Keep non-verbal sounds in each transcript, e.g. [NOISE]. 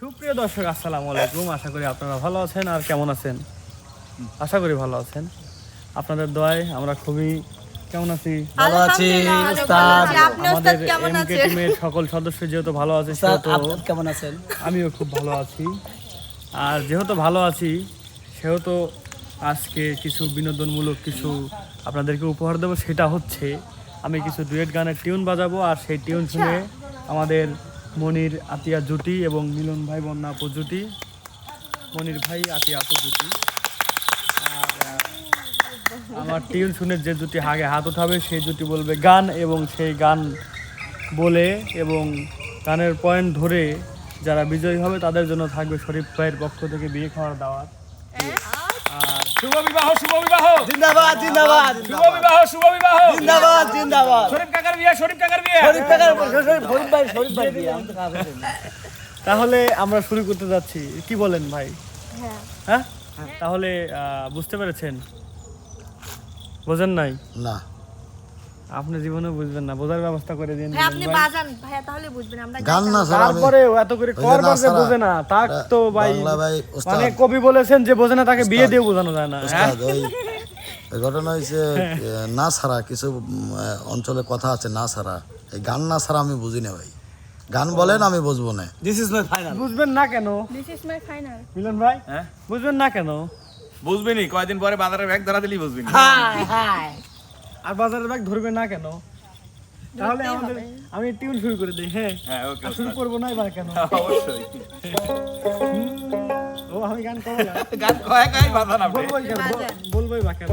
সুপ্রিয় দর্শক আসসালামু আলাইকুম। আশা করি আপনারা ভালো আছেন আর কেমন আছেন? আশা করি ভালো আছেন। আপনাদের দয় আমরা খুবই কেমন আছি? ভালো আছি। উস্তাদ। আমাদের এমকে? টিমের সকল সদস্য যেহেতু ভালো আছে সেহেতু কেমন আছেন? আমিও খুব ভালো আছি। আর যেহেতু ভালো আছি সেহেতু আজকে কিছু বিনোদনমূলক কিছু আপনাদেরকে উপহার দেবো সেটা হচ্ছে আমি কিছু ডুয়েট গানের টিউন বাজাবো আর সেই টিউন শুনে আমাদের মনির আতিয়া জুটি এবং মিলন ভাই বন্যা আপু জুটি। মনির ভাই আতিয়া আপু জুটি। আমার টিউন শুনে যে জুটি আগে হাত উঠাবে, সেই জুটি বলবে গান এবং সেই গান বলে এবং গানের পয়েন্ট ধরে যারা বিজয়ী হবে তাদের জন্য থাকবে শরীফ ভাইয়ের পক্ষ থেকে বিয়ে খাওয়ার দাওয়াত। শুভ বিবাহ শুভ বিবাহ জিন্দাবাদ জিন্দাবাদ। শুভ বিবাহ শুভ বিবাহ জিন্দাবাদ জিন্দাবাদ। শরীফ কাকার বিয়ে শরীফ কাকার বিয়ে। শরীফ কাকার শরীফ ভাই শরীফ ভাই বিয়ে। আমি তো। তাহলে আমরা শুরু করতে যাচ্ছি। কি বলেন ভাই? হ্যাঁ। হ্যাঁ? তাহলে বুঝতে পেরেছেন? বোঝেন নাই? না। আপনি জীবনে বুঝবেন না বোঝার ব্যবস্থা করে দিন ভাই আপনি বাজান ভাইয়া তাহলে বুঝবেন আমরা গান না স্যার তারপরে এত করে যে করবার বোঝে না তাক তো ভাই মানে কবি বলেছেন যে বোঝে না তাকে বিয়ে দিয়ে বোঝানো যায় না হ্যাঁ? ঘটনা হয়েছে না ছাড়া কিছু অঞ্চলে কথা আছে না ছাড়া। এই গান না ছাড়া আমি বুঝি না ভাই। গান বলেন আমি বুঝব না। দিস ইজ মাই ফাইনাল বুঝবেন না কেন? This is my final Milan ভাই হ্যাঁ? বুঝবেন না কেন? বুঝবিনি কয়দিন পরে বাজারে ব্যাগ ধরা দিলি বুঝবিনি। হাই হাই আর বাজারের ব্যাগ ধরবে না কেন? তাহলে আমাদের আমি টিউন শুরু করে দিই হ্যাঁ? হ্যাঁ ওকে শুরু করব না এবার কেন? [LAUGHS] অবশ্যই। ও আমি গান করব গান কয় কয় বাজান বলবোই কেন বলবোই বা কেন?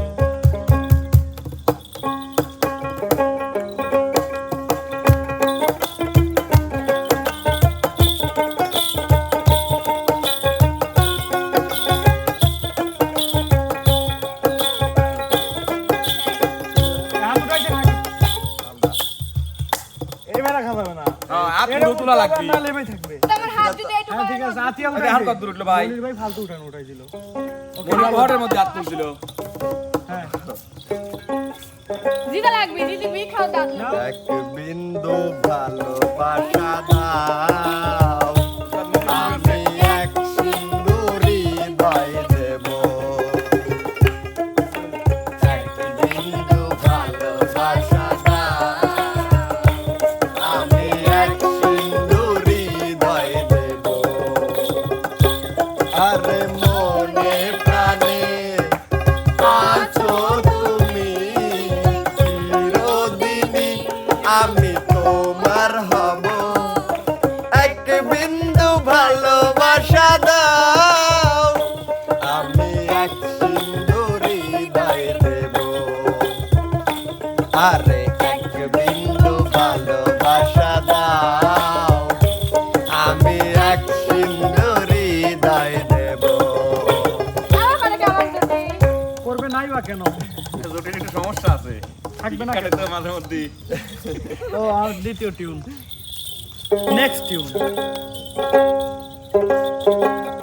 রাখা যাবে না। হ্যাঁ, পুরো তোলা লাগবে। না, লেবেই থাকবে। আমার হাত যদি একটু হ্যাঁ ঠিক আছে আতিয়া আরে হাত কত উঠল ভাই। ভাই ফালতু উঠানো উঠাই দিল ঘরের মধ্যে হাত তুলছিল। হ্যাঁ। দিদা লাগবে দিদি বি খাও দাঁত এক বিন্দু ভালোবাসা দাও। বিন্দু ভালোবাসা দাও। আমি এক সিন্দুর হৃদয় দেব। আরে এক বিন্দু ভালোবাসা দাও। আমি এক সিন্দুর হৃদয় দেব। আমার কেমন যদি করবে নাই বা কেন? জটিল একটু সমস্যা আছে। থাকবে না কেন? মাঝে মধ্যে ও আর দ্বিতীয় tune next tune Música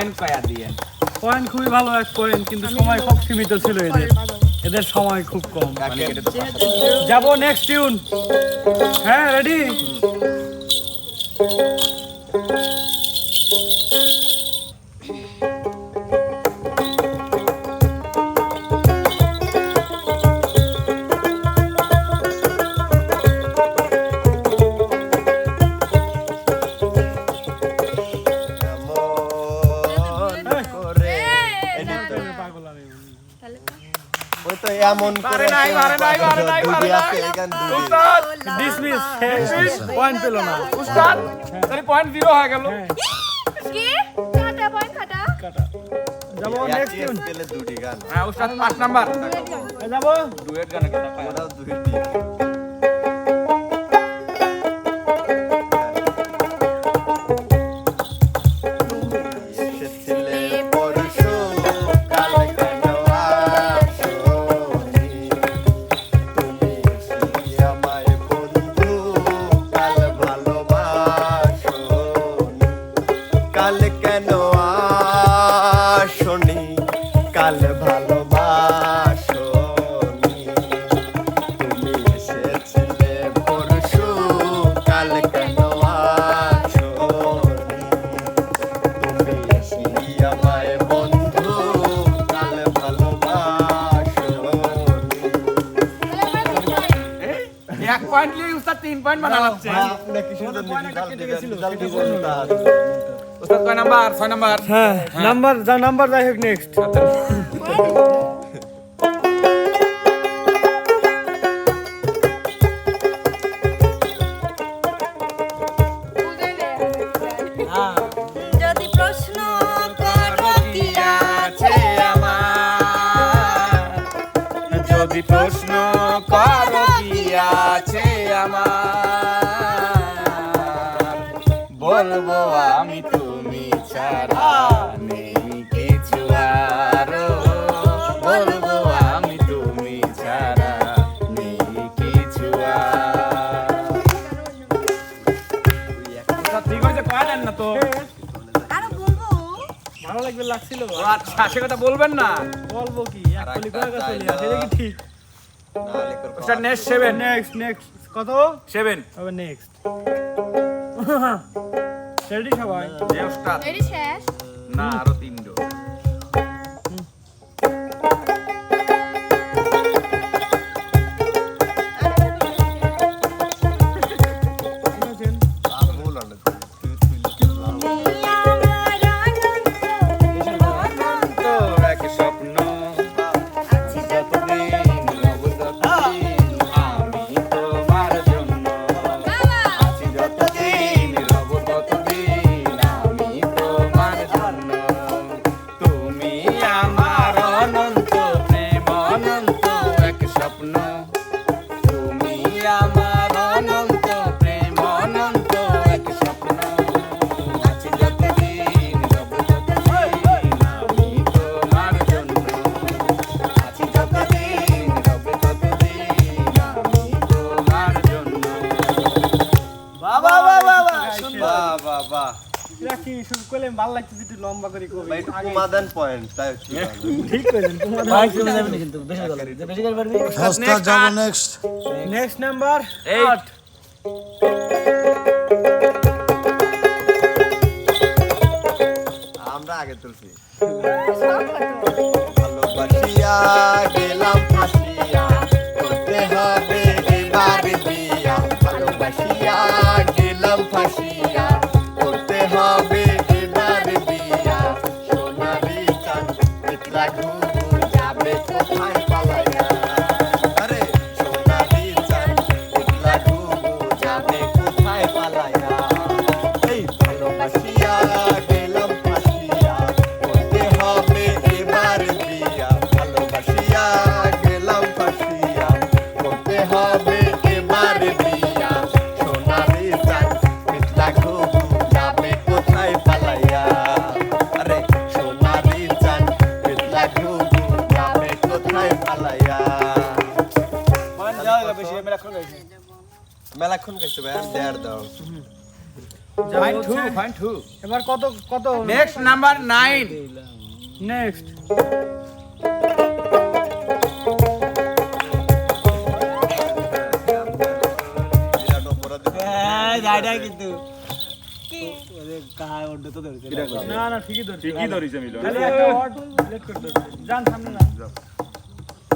point কয়া দিয়ে। পয়েন্ট খুবই ভালো এক পয়েন্ট কিন্তু সময় খুব সীমিত ছিল এদের। এদের সময় খুব কম। যাব নেক্সট টিউন হ্যাঁ রেডি ওই তো এমন পারে নাই, পারে নাই, পারে নাই, পারে নাই। উস্তাদ! ডিসমিস পয়েন্ট পেল না। উস্তাদ তাহলে পয়েন্ট জিরো হয়ে গেল। কি? কাটা পয়েন্ট কাটা। যাব নেক্সট টিউন পেলে দুটি গান। হ্যাঁ উস্তাদ পাঁচ নাম্বার। যাব। ডুয়েট গানে কথা কয় ওরাও তিন পয়েন্ট উস্তাদ কয় নাম্বার ছয় নাম্বার হ্যাঁ নাম্বার যা নাম্বার যাই হোক নেক্সট সে কথা বলবেন না। বলব কি? এক কলি কয়েক চলে আসে এটা ঠিক। Sir next seven next next কত? সেভেন নেক্সট রেডি সবাই? নেক্সট এটি শেষ? না আরও তিনটো এটা কি শুরু করলে ভালো লাগতেছে একটু লম্বা করে কবি। ভাই একটু কমা পয়েন্ট তাই হচ্ছে ঠিক করেছেন তোমার ভাই তুমি যাবে না কিন্তু বেশি করে বেশি করে পারবি ওস্তাদ যাব নেক্সট নেক্সট নাম্বার Eight. 8 আমরা আগে তুলছি। ভালোবাসিয়া গেলাম ফাঁসিয়া মেলাক্ষণ গাইছে মেলাক্ষণ গেছে ভাই দাও। Two. এবার কত কত Next number nine. নেক্সট বিরাট অপরাধ হ্যাঁ যাইডাই কিন্তু না না ঠিকই ধরছি ঠিকই ধরিছে মিলন। যান সামনে না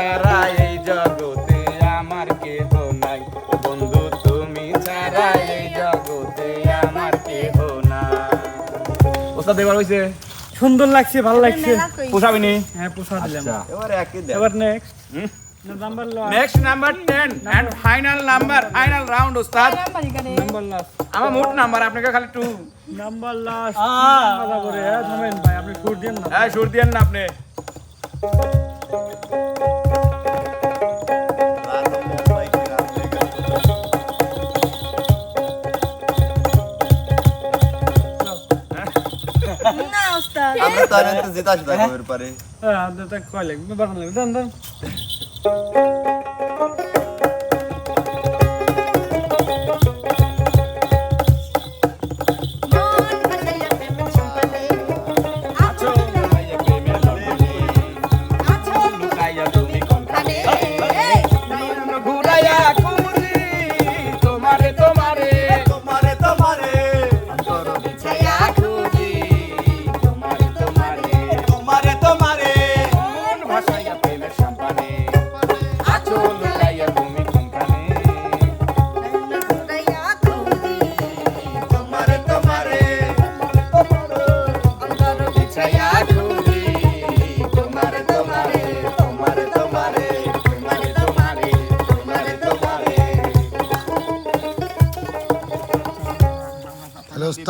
ছাড়া এই জগতে আমার কেহ নাই। বন্ধু তুমি ছাড়া এই জগতে আমার কেহ নাই। ওস্তাদ এবার হইছে। সুন্দর লাগছে ভালো লাগছে। পোষাবিনি? হ্যাঁ পোষা দিলাম। এবার একই দেন। এবার next? Number next number ten and final number final round ওস্তাদ। নাম্বার লাস্ট আমার মোট নাম্বার আপনাকে খালি টু নাম্বার লাস্ট কথা করে? হ্যাঁ থামেন ভাই আপনি সুর দেন না। হ্যাঁ সুর না আপনি। আমরা তো আনন্দ জিতা আসবে পরে। হ্যাঁ দাদা কয় লাগবে? বাড়ান লাগবে। দান দান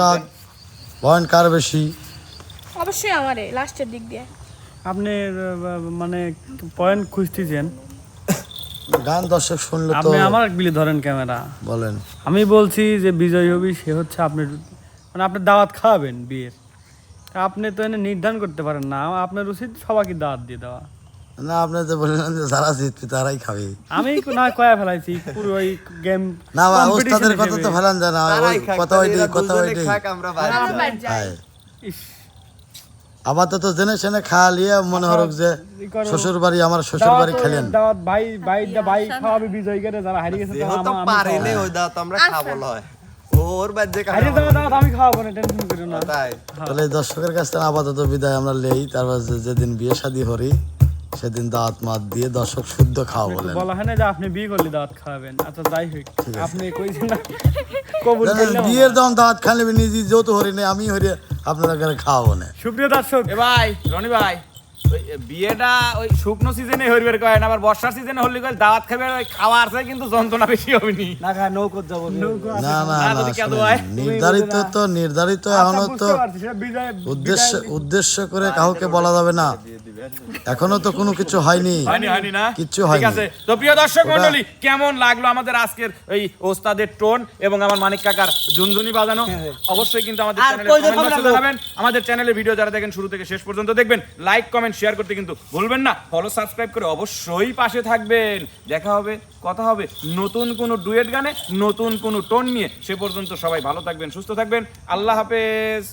ওস্তাদ পয়েন্ট কার বেশি? অবশ্যই আমারে লাস্টের দিক দিয়ে। আপনি মানে পয়েন্ট খুঁজতেছেন। গান দর্শক শুনলে তো আপনি আমার বিলি ধরেন ক্যামেরা। বলেন। আমি বলছি যে বিজয় হবি সে হচ্ছে আপনি মানে আপনার দাওয়াত খাওয়াবেন বিয়ের। তা আপনি তো এনে নির্ধারণ করতে পারেন না আপনার উচিত সবাইকে দাওয়াত দিয়ে দেওয়া। না আপনি তো বললেন যে যারা জিতবে তারাই খাবে। আমি না কয়া ফেলাইছি পুরো ওই গেম না ওস্তাদের কথা তো ফেলান যায় না ওই কথা ওইটাই কথা ওইটাই খাক আমরা বাইরে আমার বাড়ি যাই জেনে শুনে খাওয়ালিয়ে মনে হরক যে শ্বশুর বাড়ি আমার শ্বশুর বাড়ি খেলেন। দাওয়াত ভাই ভাই ভাই খাওয়াবে বিজয় করে যারা হারিয়ে গেছে তারা আমি ওই দাও আমরা খাব লয়। ওর বাজে হারিয়ে যাওয়া দাওয়াত আমি খাওয়াবো না টেনশন করো না। তাই। তাহলে দর্শকের কাছ থেকে আপাতত বিদায় আমরা লেই তারপর যেদিন বিয়ে শাদী হরি সেদিন দাঁত মাত দিয়ে দর্শক শুদ্ধ খাওয়া বলেন। বলা হয় না যে আপনি বিয়ে করলে দাঁত খাওয়াবেন? আচ্ছা যাই হোক। আপনি কইছেন না কবুল করলেন বিয়ের দাম দাঁত খালে নিজে যত হরি নেই আমি হরি আপনারা ঘরে খাওয়াবো না। সুপ্রিয় দর্শক এ ভাই রনি ভাই। ওই বিয়েটা ওই শুকনো সিজনে হইবে কয় না আবার বর্ষার সিজনে হলে দাওয়াত খাবে ওই খাওয়া আছে কিন্তু যন্ত্রণা বেশি হবে নি। না খায় নৌকো যাব না না না, হয়। নির্ধারিত তো নির্ধারিত এখনও তো উদ্দেশ্য উদ্দেশ্য করে কাউকে বলা যাবে না। এখনও তো কোনো কিছু হয়নি। হয়নি হয়নি ঠিক আছে। তো প্রিয় দর্শক মণ্ডলী কেমন লাগল আমাদের আজকের এই ওস্তাদের টোন এবং আমার মানিক কাকার ঝুনঝুনি বাজানো? অবশ্যই কিন্তু আমাদের চ্যানেলে কমেন্ট আমাদের চ্যানেলে ভিডিও যারা দেখেন শুরু থেকে শেষ পর্যন্ত দেখবেন। লাইক কমেন্ট শেয়ার করতে কিন্তু ভুলবেন না। ফলো সাবস্ক্রাইব করে অবশ্যই পাশে থাকবেন। দেখা হবে, কথা হবে নতুন কোনো ডুয়েট গানে, নতুন কোনো টোন নিয়ে। সে পর্যন্ত সবাই ভালো থাকবেন, সুস্থ থাকবেন। আল্লাহ হাফেজ।